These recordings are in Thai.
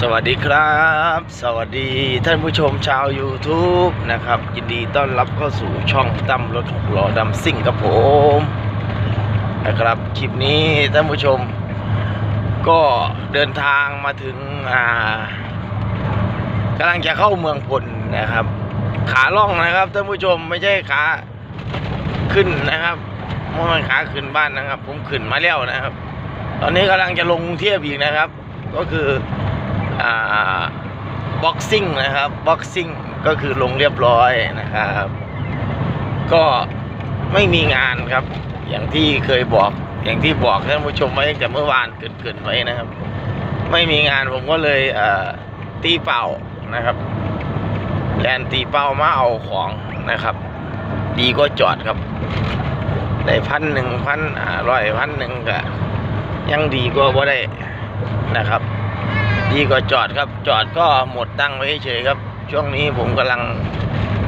สวัสดีครับ สวัสดีท่านผู้ชมชาว YouTube นะครับ ยินดีต้อนรับเข้าสู่ช่องตั้มรถหกล้อดำซิ่งกับผมนะครับคลิปนี้ท่านผู้ชม ก็เดินทางมาถึงอ่ากำลังจะเข้าเมืองพลนะครับ ขาล่องนะครับท่านผู้ชมไม่ใช่ขาขึ้นนะครับเมื่อมันขาขึ้นบ้านนะครับ ผมขึ้นมาแล้วนะครับ ตอนนี้กำลังจะลงกรุงเทียบอีกนะครับ ก็คือ บ็อกซิ่งนะครับบ็อกซิ่งก็คือลงเรียบร้อยนะครับ ก็ไม่มีงานครับ อย่างที่เคยบอก อย่างที่บอกท่านผู้ชมไว้ตั้งแต่เมื่อวานเกินๆไว้นะครับ ไม่มีงานผมก็เลยเตีเป่านะครับแลนตีเป้ามาเอาของนะครับ ดีก็จอดครับได้พันหนึ่งพันอร้อยพันหนึ่งก็ยังดีกว่าได้นะครับ ดีกว่าจอดครับ จอดก็หมดตังไว้เฉยครับ ช่วงนี้ผมกำลัง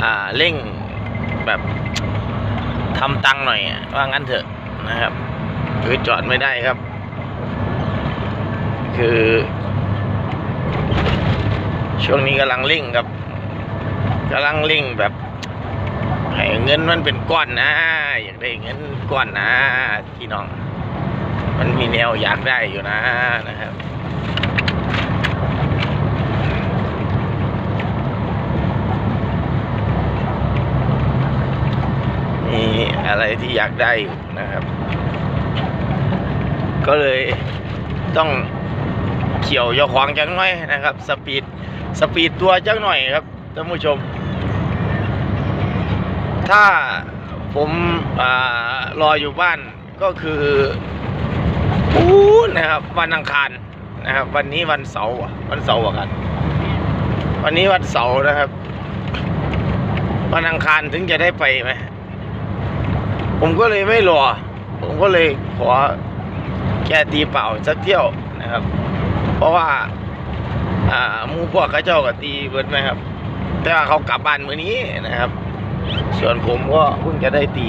อ่าเร่งแบบทำตังหน่อยว่างั้นเถอะนะครับ คือจอดไม่ได้ครับ คือ ช่วงนี้กำลังเร่งครับกำลังเร่งแบบให้เงินมันเป็นก้อนนะอยากได้เงินก้อนนะพี่น้อง มันมีแนวอยากได้อยู่นะนะครับ มีอะไรที่อยากได้อยู่นะครับ ก็เลยต้องเขี่ยวเจ้าของจังหน่อยนะครับ สปีดสปีดตัวจังหน่อยครับท่านผู้ชม ถ้าผมอรออยู่บ้านก็คืออู้นะครับ วันอังคารนะครับ วันนี้วันเสาร์วันเสาร์กัน วันนี้วันเสาร์นะครับ วันอังคารถึงจะได้ไปไหม ผมก็เลยไม่รอ ผมก็เลยขอแค่ตีเปล่าสักเที่ยวนะครับ เพราะว่า อ่ามูพวกเขาเจ้าก็ตีเบิดไหมครับ แต่ว่าเขากลับบ้านมื้อนี้นะครับ ส่วนผมก็เพิ่งจะได้ตี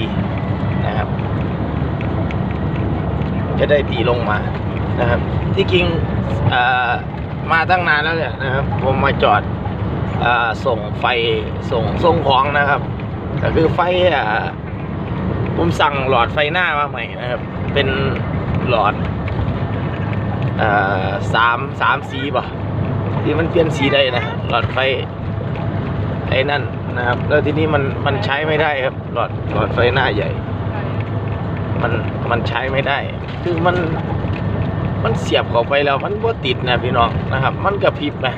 นะครับ จะได้ตีลงมานะครับ ที่จริงอ่ามาตั้งนานแล้วเนี่ยนะครับ ผมมาจอดอ่าส่งไฟส่งส่งของนะครับก็คือไฟอ่า ผมสั่งหลอดไฟหน้ามาใหม่นะครับ เป็นหลอดสามสามสีป่ะที่มันเปลี่ยนสีได้นะหลอดไฟไอ้นั่นนะครับ แล้วทีนี้มันมันใช้ไม่ได้ครับ หลอดหลอดไฟหน้าใหญ่ มันมันใช้ไม่ได้ คือมันมันเสียบเข้าไปแล้วมันบ่ติดนะพี่น้องนะครับ มันกระพริบนะ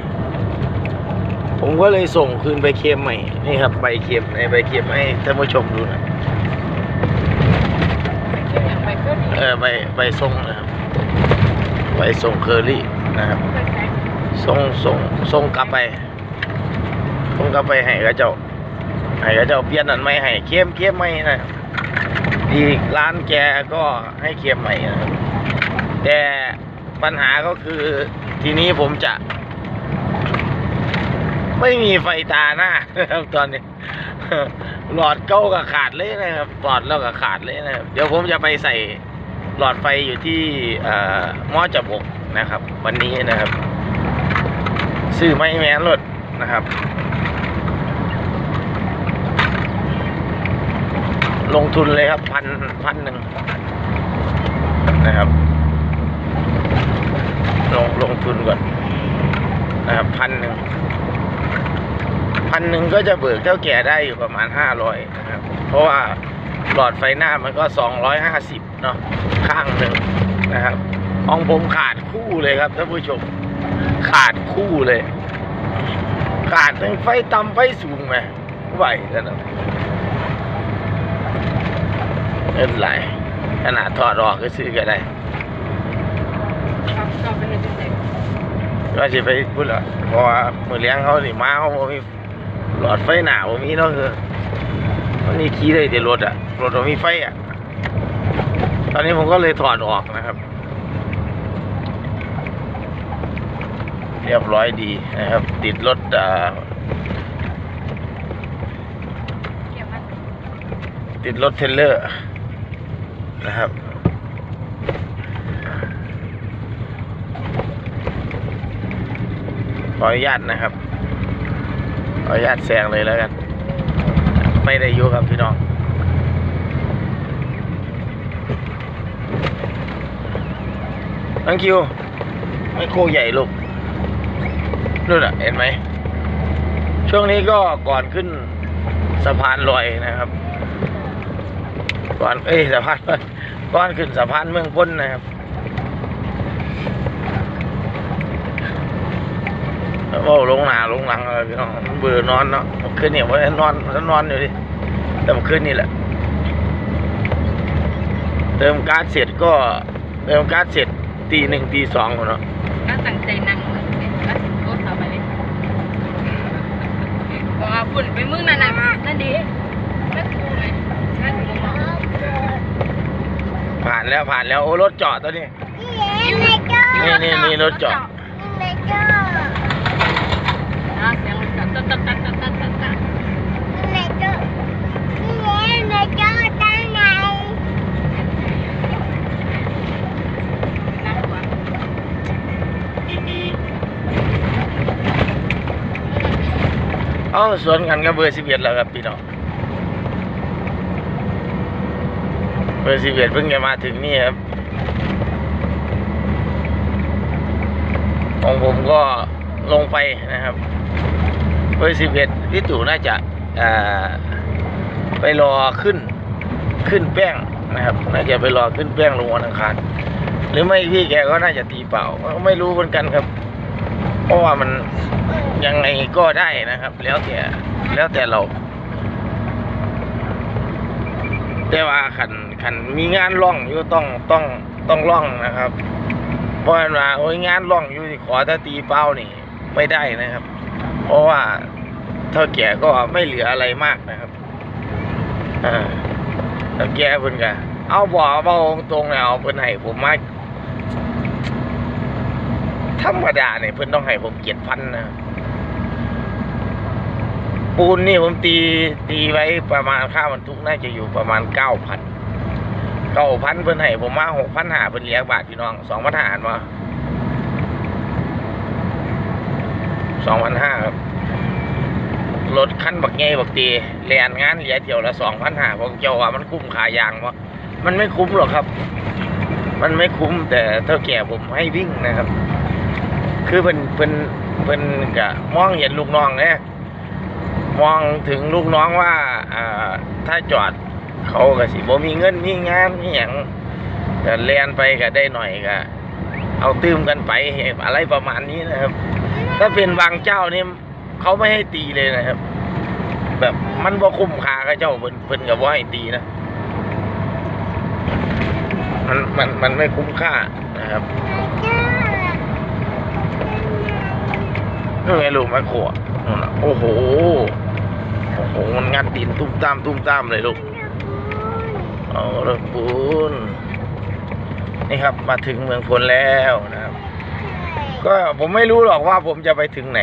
ผมก็เลยส่งคืนไปเคลมใหม่นี่ครับใบเคลมในใบเคลมให้ท่านผู้ชมดูนะ ไปก็ดี เออ ใบใบส่งนะครับใบส่งเคอรี่นะครับไปแซงส่งส่งกลับไปส่งกลับไปให้กระเจ้าให้กระเจ้าเปลี่ยนอันไม่ให้เข้มเข้มไม่นะอีกร้านแกก็ให้เข้มใหม่นะครับแต่ปัญหาก็คือทีนี้ผมจะ ไม่มีไฟตาหน้านะครับตอนนี้หลอดเก้ากับขาดเลยนะครับหลอดแล้วก็ขาดเลยนะครับ เดี๋ยวผมจะไปใส่ หลอดไฟอยู่ที่เอ่อมอจบกนะครับ วันนี้นะครับ ซื้อไม่แม้นรถนะครับ ลงทุนเลยครับพันพันหนึ่งนะครับ ลงลงทุนก่อนนะครับพันหนึ่งพันหนึ่งก็จะเบิกเจ้าแก่ได้อยู่ประมาณห้าร้อยนะครับ เพราะว่าหลอดไฟหน้ามันก็สองร้อยห้าสิบ เนาะข้างหนึ่งนะครับของผมขาดคู่เลยครับท่านผู้ชม ขาดคู่เลย ขาดทั้งไฟต่ำไฟสูงไหมไหวกันนะเงินไหลขนาดถอดออกก็ซื้อก็ได้ขับกลับไปเห็นที่ไหนก็จะไปพูดละเพราะว่ามือเลี้ยงเขาสิมาเขาบ่มีหลอดไฟหนาบ่มีเนาะคือมันนี่ขี่ได้แต่รถอะรถบ่มีไฟอะ ตอนนี้ผมก็เลยถอดออกนะครับ เรียบร้อยดีนะครับ ติดรถอ่าติดรถเทรลเลอร์นะครับออนุญาตนะครับ ขออนุญาตแซงเลยแล้วกัน ไม่ได้ยุครับพี่น้อง นังคิวไม่โคใหญ่ลูกนู่นอะ เห็นไหม ช่วงนี้ก็ก่อนขึ้นสะพานลอยนะครับ ก่อนเอ้ยสะพานก่อนขึ้นสะพานเมืองพ้นนะครับโอ้ลงหนาลงหลังอะไรพี่น้องเบื่อนอนเนาะเมื่อคืนเนี่ยวันนอนวันนอนอยู่ดิแต่เมื่อคืนนี่แหละ เติมการ์ดเสร็จก็เติมการ์ดเสร็จ ตีหนึ่งตีสองเนาะก็ตั้งใจนั่งมึงเนี่ยก็โทรศัพท์ไปเลยบอกว่าพุ่นไปมึงนั่นน่ะนั่นดีแม่ครูไงใช่ถูกมั้งผ่านแล้วผ่านแล้วโอ้รถจอดตัวนี้นี่นี่นี่รถจอดอะเสียงรถจอดตัดตัดตัดตัดตัดตัด เอ้าสวนกันกับเบอร์สิบเอ็ดแล้วครับพี่น้องเบอร์สิบเอ็ดเพิ่งจะมาถึงนี่ครับ ของผมก็ลงไปนะครับ เบอร์สิบเอ็ดพี่ตู่น่าจะาไปรอขึ้นขึ้นแป้งนะครับ น่าจะไปรอขึ้นแป้งลงวันอังคาร หรือไม่พี่แกก็น่าจะตีเป่า ไม่รู้เหมือนกันครับ เพราะว่ามันยังไงก็ได้นะครับ แล้วแต่แล้วแต่เรา แต่ว่าขันขันมีงานร่องอยู่ต้องต้องต้องร่องนะครับเพราะว่าโอ้ยงานร่องอยู่ขอถ้าตีเป้านี่ ไม่ได้นะครับ เพราะว่าเท่าแก่ก็ไม่เหลืออะไรมากนะครับอ่าเท่าแก่เพิ่นก็เอาบ่อเบาตรงแล้วเพิ่นให้ผมมา ธรรมดาเนี่ยเพิ่นต้องให้ผมเจ็ดพันนะปูนนี่ผมตีตีไว้ประมาณค่าบรรทุกน่าจะอยู่ประมาณเก้าพันเก้าพันเพิ่นให้ผมมาหกพันหาเพิ่นเลี้ยงบาทพี่น้องสองพันหารมาสองพันห้าครับรถคันบักเงยบักตีแลนงานเหลียเที่ยวละสองพันห้าผมเจ้าว่ามันคุ้มขายางวะมันไม่คุ้มหรอกครับ มันไม่คุ้มแต่เท่าแก่ผมให้วิ่งนะครับ คือเพิ่นเพิ่นเพิ่นกะมองเห็นลูกน้องเนี่ยมองถึงลูกน้องว่าอ่าถ้าจอดเขาก็สิบ่มีเงินมีงานมีหยังก็แลนไปก็ได้หน่อยก็เอาตื้มกันไปอะไรประมาณนี้นะครับ ถ้าเป็นบางเจ้านี่เขาไม่ให้ตีเลยนะครับ แบบมันบ่คุ้มค่ากับเจ้าเพิ่นเพิ่นก็บ่ให้ตีนะมันมันมันไม่คุ้มค่านะครับ นี่ไงลูกไม้ขวดโอ้โห โอ้โห มันงัดดินตุ้มตามตุ้มตามเลยลูกเอาละปูน นี่ครับมาถึงเมืองพลแล้วนะครับ ก็ผมไม่รู้หรอกว่าผมจะไปถึงไหน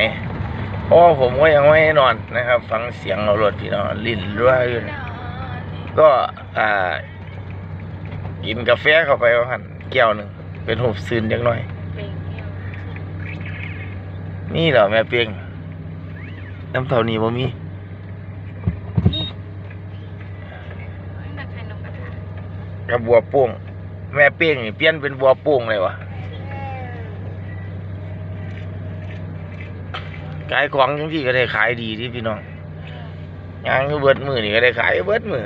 เพราะผมก็ยังไม่นอนนะครับ ฟังเสียงเรารถพี่น้องลิ้นรั่วอยู่นก็อ่ากินกาแฟเข้าไปว่าหันแก้วหนึ่งเป็นหูบซึนจังหน่อย นี่เหรอแม่เปียงน้ำเท่านี้บ่มีนี่นักระบัวโป่งแม่เปียงนี่เปลี่ยนเป็นบัวโป่งเลยวะขายของจังที่ก็ได้ขายดีที่พี่น้องยางก็เบิดมือนี่ก็ได้ขายเบิดมือ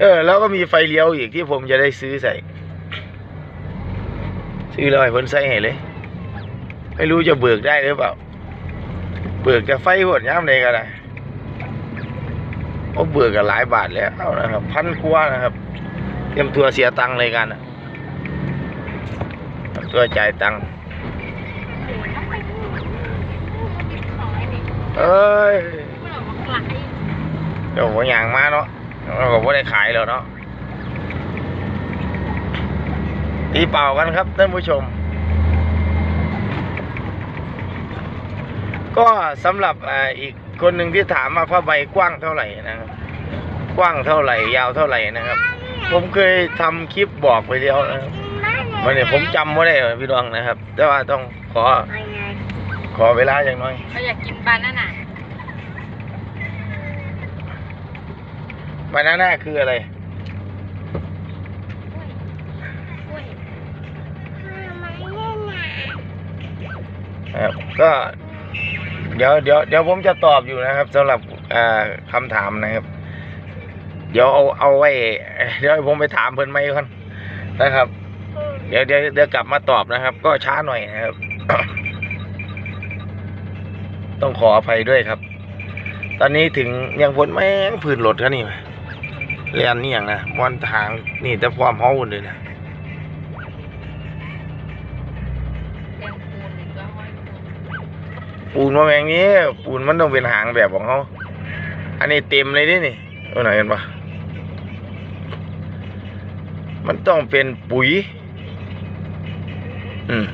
เออ แล้วก็มีไฟเลี้ยวอีกที่ผมจะได้ซื้อใส่ ซื้อแล้วให้เพิ่นใส่ให้เลย ไม่รู้จะเบิกได้หรือเปล่า เบิกจะไฟหดย้ำเลยก็ได้เพราะเบิกกันหลายบาทแล้วนะครับ พันกว่านะครับ เตรียมตัวเสียตังค์เลยกันตัวจ่ายตังค์เอ้ยเดี๋ยวผมอย่างมาเนาะเราก็ไม่ได้ขายแล้วเนาะตีเป่ากันครับท่านผู้ชม ก็สำหรับอ่าอีกคนหนึ่งที่ถามมาผ้าใบกว้างเท่าไหร่นะครับกว้างเท่าไหร่ ยาวเท่าไหร่นะครับ ผมเคยทำคลิปบอกไปแล้วนะครับมวันนี้ผมจำไม่ได้พี่ดวงนะครับ แต่ว่าต้องขอขอเวลาอย่างน้อย เขาอยากกินบานาน่าบานาน่าคืออะไร ครับก็ เดี๋ยวเดี๋ยวเดี๋ยวผมจะตอบอยู่นะครับสำหรับอ่าคำถามนะครับ เดี๋ยวเอาเอาไว้ เดี๋ยวผมไปถามเพิ่นไหมก่อนนะครับ เดี๋ยวเดี๋ยวเดี๋ยวกลับมาตอบนะครับ ก็ช้าหน่อยนะครับ ต้องขออภัยด้วยครับ ตอนนี้ถึงยังพ้นแม่งพื้นรถเขานี่เรียนนี่อย่างนะมอนทางนี่แต่ความห้องเลยนะ ปูนมาแมงนี้ ปูนมันต้องเป็นหางแบบของเขาอันนี้เต็มเลยดินี่เอาไหนอยกันปะมันต้องเป็นปุ๋ย อืม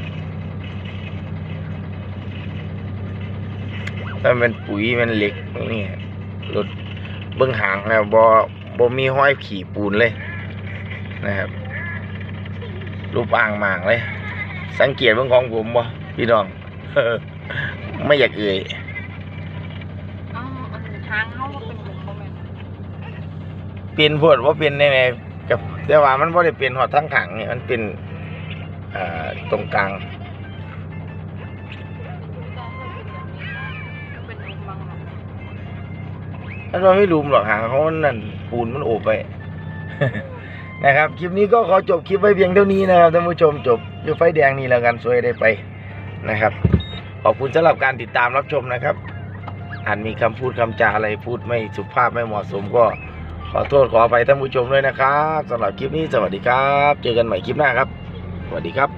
ถ้าเป็นปุ๋ยเป็นเหล็กนี่รถเบื้องหางแล้วบอบอมีห้อยขี่ปูนเลย นะครับ รูปอ่างหมางเลย สังเกตเบื้องของผมบ่พี่น้อง ไม่อยากเอ่ยอ๋ออันนี้ทางเขาก็เป็นหลุมประมาณนั้นเป็นพวดว่าเป็นในๆกับแต่ว่ามันบ่ได้เป็นหอดทั้งขังเนี่ยมันเป็นอ่าตรงกลาง เป็นหลุมบางหลังถ้าเราไม่รุมหรอกหางเขานั่นปูนมันโอบไป นะครับ คลิปนี้ก็ขอจบคลิปไว้เพียงเท่านี้นะครับท่านผู้ชมจบอยู่ไฟแดงนี่แล้วกันสวยได้ไปนะครับ ขอบคุณสำหรับการติดตามรับชมนะครับอาจมีคำพูดคำจาอะไรพูดไม่สุภาพไม่เหมาะสมก็ขอโทษขออภัยท่านผู้ชมด้วยนะครับสำหรับคลิปนี้สวัสดีครับ เจอกันใหม่คลิปหน้าครับ สวัสดีครับ